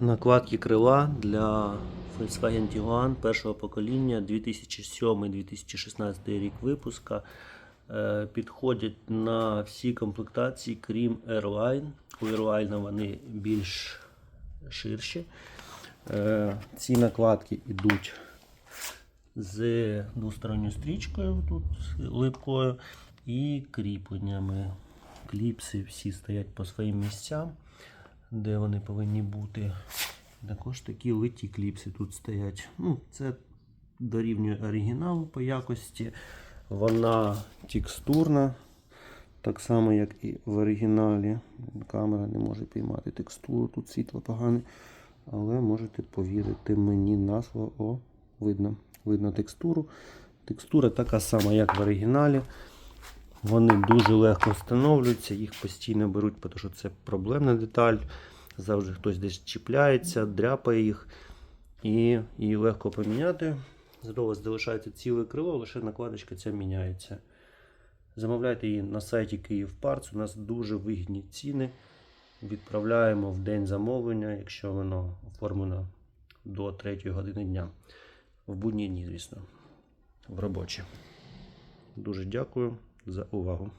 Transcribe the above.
Накладки крила для Volkswagen Tiguan першого покоління 2007-2016 рік випуска. Е, Підходять на всі комплектації, крім Airline. У Airline вони більш ширші. Е, Ці накладки йдуть з двосторонньою стрічкою, тут липкою, і кріпленнями. Кліпси всі стоять по своїм місцям, де вони повинні бути. Також такі литі кліпси тут стоять. Ну, це дорівнює оригіналу по якості. Вона текстурна, так само, як і в оригіналі. Камера не може піймати текстуру, тут світло погане. Але можете повірити мені на слово. О, видно. Видно текстуру. Текстура така сама, як в оригіналі. Вони дуже легко встановлюються, їх постійно беруть, тому що це проблемна деталь. Завжди хтось десь чіпляється, дряпає їх. І її легко поміняти. Зато у залишається ціле крило, лише накладочка ця міняється. Замовляйте її на сайті Київ Парц. У нас дуже вигідні ціни. Відправляємо в день замовлення, якщо воно оформлено до 3 години дня. В будні дні, звісно, в робочі. Дуже дякую за увагу.